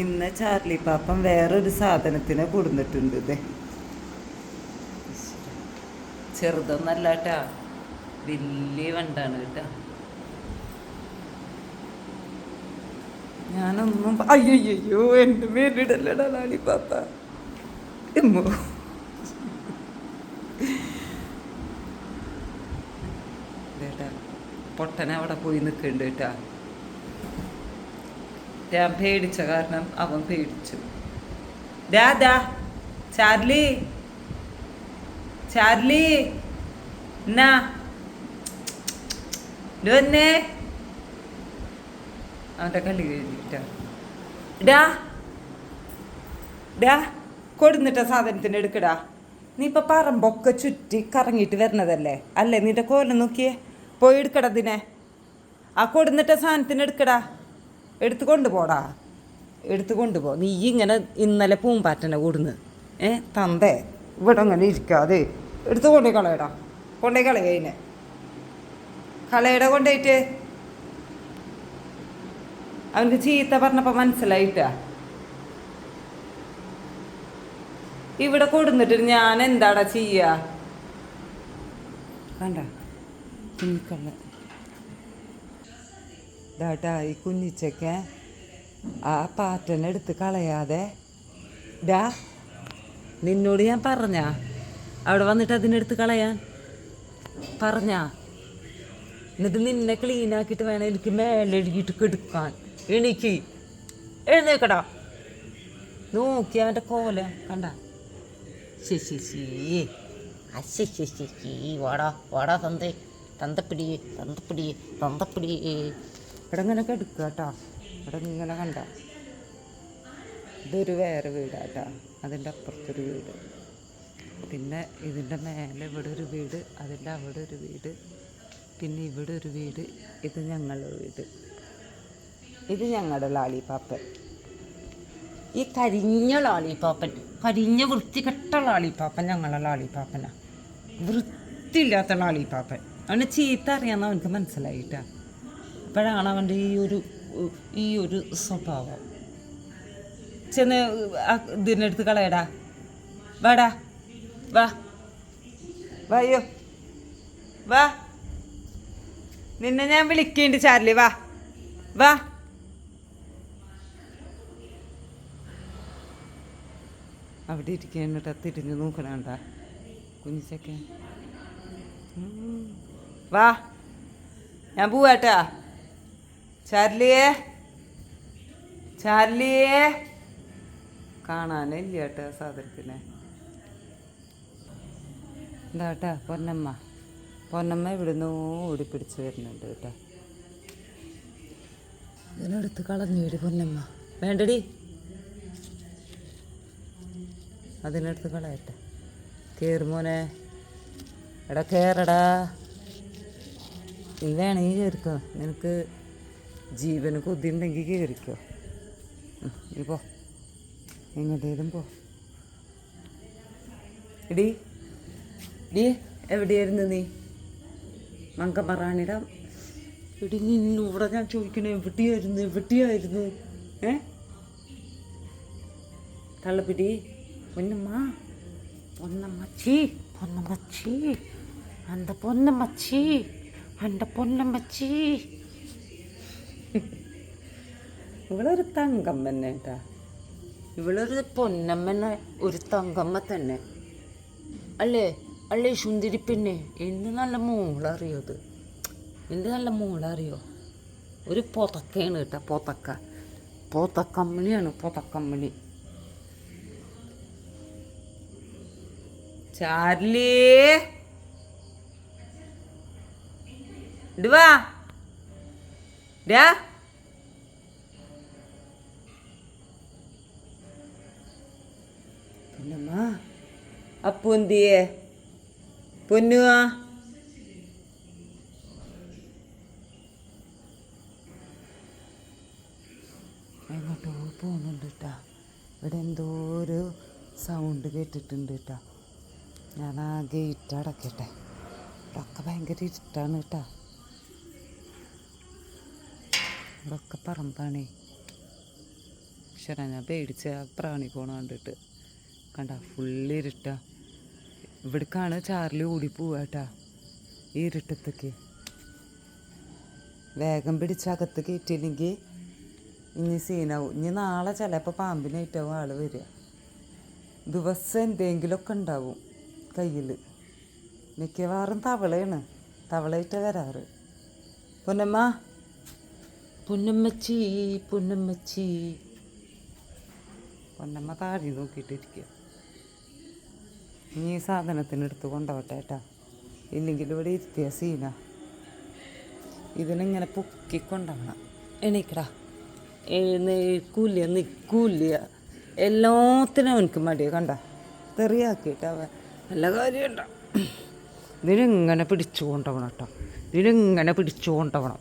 ഇന്ന് ചാർലി പാപ്പം വേറൊരു സാധനത്തിനെ കൊടുന്നിട്ടുണ്ട് ഇതേ ചെറുതൊന്നല്ല കേട്ടാ വലിയ വണ്ടാണ് കേട്ടാ. ഞാനൊന്നും അയ്യയ്യോ എന്റെ മേലിടല്ലടാ ലാലി പാപ്പ. എമ്മോ. ഇതേട്ടാ അവിടെ പോയി നിൽക്കുന്നുണ്ട് കേട്ടാ. ഞാൻ പേടിച്ച കാരണം അവൻ പേടിച്ചു. ദാ ദാ ചാർലി ചാർലി എന്നാ? വന്നേ. അവന്റെ കളി കഴിഞ്ഞിട്ടാ ഡാ ഡാ കൊടുന്നിട്ട സാധനത്തിന് എടുക്കടാ. നീ ഇപ്പൊ പറമ്പൊക്കെ ചുറ്റി കറങ്ങിയിട്ട് വരണതല്ലേ? അല്ലേ നിന്റെ കോലം നോക്കിയേ? പോയി എടുക്കടാ അതിനെ ആ കൊടുന്നിട്ട സാധനത്തിന് എടുക്കടാ. എടുത്തു പോടാ. എടുത്തുകൊണ്ട് പോ. നീ ഇങ്ങനെ ഇന്നലെ പൂമ്പാറ്റനെ കൂടുന്ന്. ഏ തന്തേ ഇവിടെ അങ്ങനെ ഇരിക്കാതെ. എടുത്തു കൊണ്ടുപോയി കളയടാ. കൊണ്ടുപോയി കളയ കളയട കൊണ്ടുപോയിട്ട് അവനക്ക് ചീത്ത പറഞ്ഞപ്പോൾ മനസ്സിലായിട്ടാ. ഇവിടെ കൊടുന്നിട്ട് ഞാൻ എന്താടാ ചെയ്യാ? കണ്ട? കുഞ്ഞിക്കള്ള ഡാട്ടാ ഈ കുഞ്ഞിച്ചൊക്കെ ആ പാറ്റനെ എടുത്ത് കളയാതെ. ഡാ നിന്നോട് ഞാൻ പറഞ്ഞ അവിടെ വന്നിട്ട് അതിനെടുത്ത് കളയാൻ. പറഞ്ഞ എന്നിട്ട് നിന്നെ ക്ലീൻ ആക്കിയിട്ട് വേണം എനിക്ക് മേലെഴുകിയിട്ട് കെടുക്കാൻ. എണീക്ക്. എഴുന്നേക്കടാ. നോക്കി അവന്റെ കോല കണ്ട? ശശി അശി ശശി. വാടാ വാടാ തന്തേ. തന്തപ്പിടി തന്തപ്പിടി തന്തപ്പിടി ഇവിടെ ഇങ്ങനെ കെടുക്കുക കേട്ടോ ഇവിടെ ഇങ്ങനെ കണ്ട. ഇതൊരു വേറെ വീടാട്ടോ. അതിന്റെ അപ്പുറത്തൊരു വീട്. പിന്നെ ഇതിന്റെ മേലെ ഇവിടെ ഒരു വീട് അതിന്റെ അവിടെ ഒരു വീട് പിന്നെ ഇവിടെ ഒരു വീട് ഇത് ഞങ്ങളുടെ വീട്. ഇത് ഞങ്ങളുടെ ലാളിപ്പാപ്പൻ ഈ കരിഞ്ഞ ലാളിപ്പാപ്പൻ കരിഞ്ഞ വൃത്തികെട്ട ലാളിപ്പാപ്പൻ ഞങ്ങളുടെ ലാളിപ്പാപ്പനാണ് വൃത്തിയില്ലാത്ത ലാളിപ്പാപ്പൻ അവന് ചീത്ത അറിയാമെന്ന് അവനക്ക് മനസ്സിലായിട്ടാ. അപ്പോഴാണ് അവന്റെ ഈ ഒരു ഈ ഒരു സ്വഭാവം. ചെന്ന് ആ ഇതിനെടുത്ത് കളയടാ. വാടാ. വാ. വായോ വാ. നിന്നെ ഞാൻ വിളിക്കുന്നുണ്ട് ചാർലി വാ. വാ. അവിടെ ഇരിക്കാനിട്ടാ തിരിഞ്ഞു നോക്കണണ്ട. കുഞ്ഞിച്ചൊക്കെ. വാ. ഞാൻ പോവാട്ടാ. ചാർലിയേ? ചാർലിയേ? കാണാനില്ല കേട്ടോ സാധനത്തിനെ. എന്താ കേട്ടാ പൊന്നമ്മ. പൊന്നമ്മ ഇവിടുന്ന് ഓടിപ്പിടിച്ച് വരുന്നുണ്ട് കേട്ടോ. ഇതിനെടുത്ത് കളഞ്ഞേടി പൊന്നമ്മ. വേണ്ടടി. അതിനെടുത്ത് കളയട്ടെ. കയറുമോനെ എടാ കയറടാ നീ വേണമെങ്കിൽ കയറിക്കോ നിനക്ക് ജീവന് കൊതിയുണ്ടെങ്കിൽ കയറിക്കോ ഇപ്പോ പോ. പോ. എടി ഡി എവിടെയായിരുന്നു നീ? മങ്കമറാണിയുടെ എടി നിന്നൂടെ ഞാൻ ചോദിക്കണേ എവിടെയായിരുന്നു എവിടെയായിരുന്നു? ഏ? തള്ളപ്പിടി പൊന്നമ്മ. പൊന്നമ്മച്ചി പൊന്നമ്മച്ചി എന്റെ പൊന്നമ്മച്ചി എന്റെ പൊന്നമ്മച്ചി ഇവളൊരു തങ്കമ്മ തന്നെ കേട്ടാ ഇവളൊരു പൊന്നമ്മന ഒരു തങ്കമ്മ തന്നെ. അല്ലേ? അല്ലേ സുന്ദരി പിന്നെ എന്ത് നല്ല മോളറിയോ അത് എന്ത് നല്ല മോളറിയോ? ഒരു പൊതക്കയാണ് കേട്ടോ പൊതക്ക. പൊതക്കമ്മണിയാണ് പൊതക്കമ്മണി. ചാർലി! ഇടുവാ ഡാ അപ്പു എന്തിയേ പൊന്നുവാ. എങ്ങോട്ടോ പോകുന്നുണ്ട് കേട്ടാ ഇവിടെ എന്തോ ഒരു സൗണ്ട് കേട്ടിട്ടുണ്ട് കേട്ടാ ഞാൻ ആ ഗേറ്റ് അടക്കട്ടെ ഇവിടൊക്കെ ഭയങ്കര ഇരുട്ടാണ് കേട്ടാ ഇവിടൊക്കെ പറമ്പാണേ. ശരാ ഞാൻ പേടിച്ച പ്രാണി പോണ കണ്ടിട്ട്. കണ്ട ഫുള്ള് ഇരുട്ട. ഇവിടേക്കാണ് ചാർലി ഓടി പോവാട്ടാ ഈ ഇരുട്ടത്തേക്ക്. വേഗം പിടിച്ച് അകത്ത് കയറ്റിയില്ലെങ്കിൽ ഇനി സീനാവും ഇനി നാളെ ചിലപ്പോൾ പാമ്പിനായിട്ടാവും ആൾ വരിക. ദിവസം എന്തെങ്കിലുമൊക്കെ ഉണ്ടാവും കയ്യിൽ മിക്കവാറും തവളയാണ്. തവളയിട്ട് വരാറ്. പൊന്നമ്മ. പൊന്നമ്മച്ചി പൊന്നമ്മച്ചി. പൊന്നമ്മ താഴെ നോക്കിയിട്ടിരിക്കുക. ഇനി ഈ സാധനത്തിന് എടുത്ത് കൊണ്ടുപോട്ടെ ഏട്ടാ ഇല്ലെങ്കിൽ ഇവിടെ ഇരുത്തിയ സീന. ഇതിനിങ്ങനെ പൊക്കി കൊണ്ടുപോകണം എണീക്കടാ എഴുന്നേൽക്കൂല നിൽക്കൂല എല്ലാത്തിനും അവനക്ക് മടിയ. കണ്ട? തെറിയാക്കിയിട്ട് അവൻ. നല്ല കാര്യമുണ്ട. ഇതിനിങ്ങനെ പിടിച്ചു കൊണ്ടുപോകണം കേട്ടോ ഇതിനിങ്ങനെ പിടിച്ചു കൊണ്ടുപോകണം.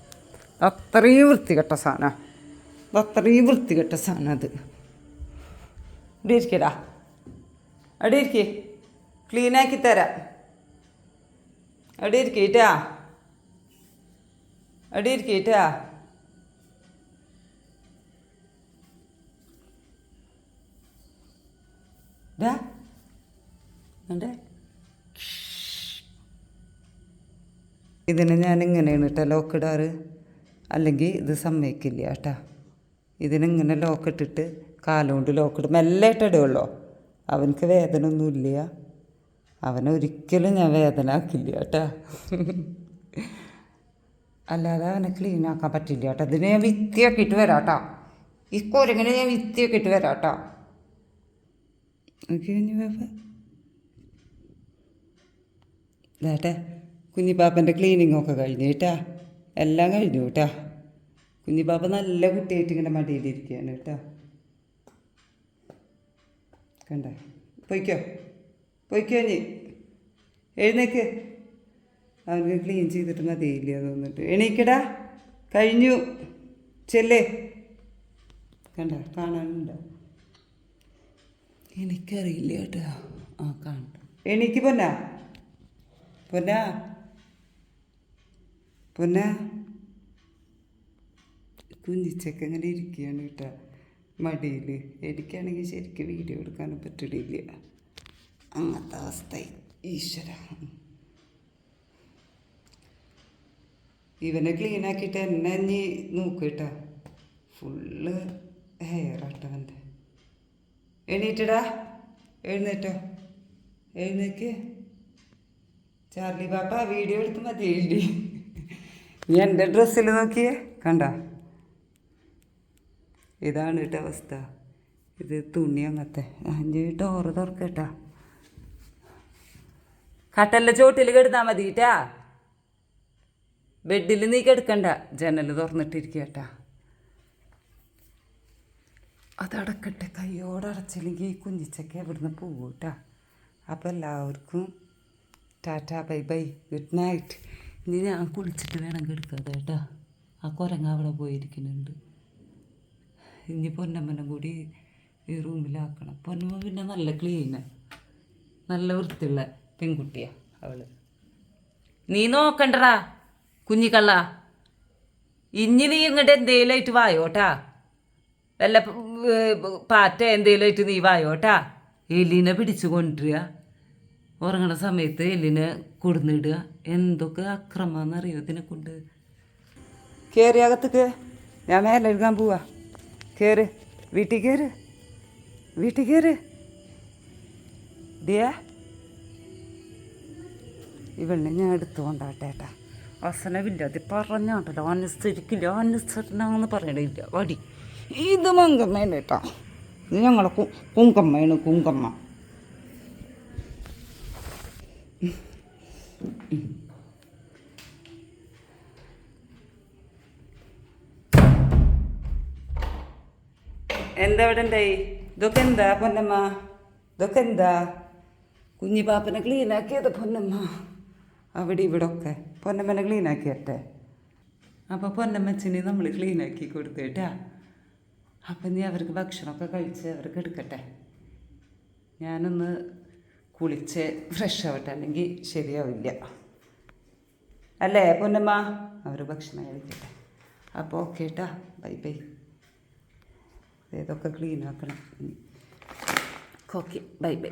അത്രയും വൃത്തികെട്ട സാധനം അത്രയും വൃത്തികെട്ട സാധനം അത്. അവിടെ ഇരിക്കേ. ക്ലീനാക്കി തരാം. എവിടെ ഇരിക്കേട്ടാ എവിടെ ഇരിക്കേട്ടാ ഇതിന് ഞാൻ ഇങ്ങനെയാണ് കേട്ടോ ലോക്ക് ഇടാറ്. അല്ലെങ്കിൽ ഇത് സമ്മതിക്കില്ല കേട്ടാ ഇതിനിങ്ങനെ ലോക്ക് ഇട്ടിട്ട് കാലുകൊണ്ട് ലോക്ക് ഇടും. മെല്ലെ ഇട്ടിടുള്ളൂ അവനക്ക് വേദന ഒന്നുമില്ല അവനെ ഒരിക്കലും ഞാൻ വേദന ആക്കില്ല കേട്ടാ. അല്ലാതെ അവനെ ക്ലീൻ ആക്കാൻ പറ്റില്ല കേട്ടോ. ഇതിന് ഞാൻ വിത്തിയാക്കിയിട്ട് വരാം കേട്ടോ. ഈ കുരങ്ങനെ ഞാൻ വിത്തിയാക്കിയിട്ട് വരാം കേട്ടോ. ഇതാട്ടെ കുഞ്ഞിപ്പാപ്പന്റെ ക്ലീനിങ് ഒക്കെ കഴിഞ്ഞു കേട്ടാ. എല്ലാം കഴിഞ്ഞു കേട്ടാ. കുഞ്ഞിപ്പാപ്പ നല്ല കുട്ടിയായിട്ട് ഇങ്ങനെ മടിയിലിരിക്കുകയാണ് കേട്ടോ. കണ്ട? പൊയ്ക്കോ? പൊയ്ക്കോ നീ എഴുന്നേക്ക്. അവർക്ക് ക്ലീൻ ചെയ്തിട്ട് മതിയില്ല തോന്നിട്ട് എണീക്കടാ. കഴിഞ്ഞു. ചെല്ലേ. കണ്ട? കാണാനുണ്ടോ? എനിക്കറിയില്ല കേട്ടോ. ആ കാണണ്ട എണീക്ക് പൊന്നാ. പൊന്നാ. പൊന്നാ. കുഞ്ഞിച്ചൊക്കെ അങ്ങനെ ഇരിക്കുകയാണ് കേട്ടോ. മടിയിൽ എനിക്കാണെങ്കിൽ ശരിക്കും വീഡിയോ എടുക്കാനും പറ്റില്ല അങ്ങനത്തെ അവസ്ഥ ഈശ്വര. ഇവനെ ക്ലീൻ ആക്കിയിട്ട് എന്നെ ഇനി നോക്കിട്ടോ കേട്ടോ ഫുള്ള് ഹെയർ ആട്ടവന്റെ എണീറ്റടാ. എഴുന്നേറ്റോ. എഴുന്നേക്ക്. ചാർലി പാപ്പ വീഡിയോ എടുത്ത് മതി എഴുതി. നീ എന്റെ ഡ്രസ്സിൽ നോക്കിയേ. കണ്ട? ഇതാണ് കേട്ടോ അവസ്ഥ. ഇത് തുണി അങ്ങനത്തെ. അഞ്ച് ഡോറ് തുറക്കട്ടാ കട്ടല്ല ചോട്ടിൽ കിടന്നാൽ കേട്ടാ ബെഡിൽ നീ കിടക്കണ്ട. ജനൽ തുറന്നിട്ടിരിക്കുക കേട്ടാ അതടക്കട്ടെ കയ്യോടച്ചില്ലെങ്കിൽ ഈ കുഞ്ഞിച്ചക്ക ഇവിടുന്ന് പോകും കേട്ടാ അപ്പോൾ എല്ലാവർക്കും tata bye bye good night. ഇനി ഞാൻ കുളിച്ചിട്ട് വേണം കിടക്കാതെ കേട്ടാ. ആ കുരങ്ങ അവിടെ പോയിരിക്കുന്നുണ്ട്. ഇനി പൊന്നമ്മനെ കൂടി ഈ റൂമിലാക്കണം. പൊന്നമ്മ പിന്നെ നല്ല ക്ലീന് നല്ല വൃത്തിയുള്ള പെൺകുട്ടിയാ അവൾ. നീ നോക്കണ്ടടാ കുഞ്ഞിക്കള്ള. ഇഞ്ഞി നീ ഇങ്ങോട്ട് എന്തേലായിട്ട് വായോട്ടാ? വല്ല പാറ്റ എന്തേലായിട്ട് നീ വായോട്ടാ? എലിനെ പിടിച്ചു കൊണ്ടുവരിക. ഉറങ്ങണ സമയത്ത് എല്ലിനെ കൊടുന്നിടുക. എന്തൊക്കെ അക്രമാന്നറിയോ ഇതിനെ കൊണ്ട് കയറി അകത്തേക്ക്. ഞാൻ മേലെ എടുക്കാൻ പോവാ. കയറ് വീട്ടിൽ കയറ് വീട്ടിൽ കയറ് ദിയാ ഇവളിനെ ഞാൻ എടുത്തുകൊണ്ടാട്ടെ ഏട്ടാ. വസനവില്ല അത് പറഞ്ഞാട്ടല്ലോ അനുസരിക്കില്ല അനുസരണമെന്ന് പറയണില്ല വടി. ഇത് മങ്കമ്മയാണ് ഏട്ടാ. ഇത് ഞങ്ങളെ കുങ്കമ്മയാണ് കുങ്കമ്മ. എന്താ ഇവിടെ ഉണ്ടായി ഇതൊക്കെ എന്താ പൊന്നമ്മ? ഇതൊക്കെ എന്താ? കുഞ്ഞിപ്പാപ്പനെ ക്ലീനാക്കിയത് പൊന്നമ്മ. അവിടെ ഇവിടെ ഒക്കെ പൊന്നമ്മനെ ക്ലീനാക്കിയട്ടെ അപ്പോൾ പൊന്നമ്മച്ചിനെ നമ്മൾ ക്ലീനാക്കി കൊടുത്തേട്ടാ. അപ്പം നീ അവർക്ക് ഭക്ഷണമൊക്കെ കഴിച്ച് അവർക്ക് എടുക്കട്ടെ. ഞാനൊന്ന് കുളിച്ച് ഫ്രഷ് ആവട്ടെ. അല്ലെങ്കിൽ ശരിയാവില്ല. അല്ലേ പൊന്നമ്മ? അവർ ഭക്ഷണം കഴിക്കട്ടെ. അപ്പോൾ ഓക്കെ കേട്ടാ ബൈ ബൈ. ഇതൊക്കെ ക്ലീൻ ആക്കണം. ഓക്കെ. Bye bye.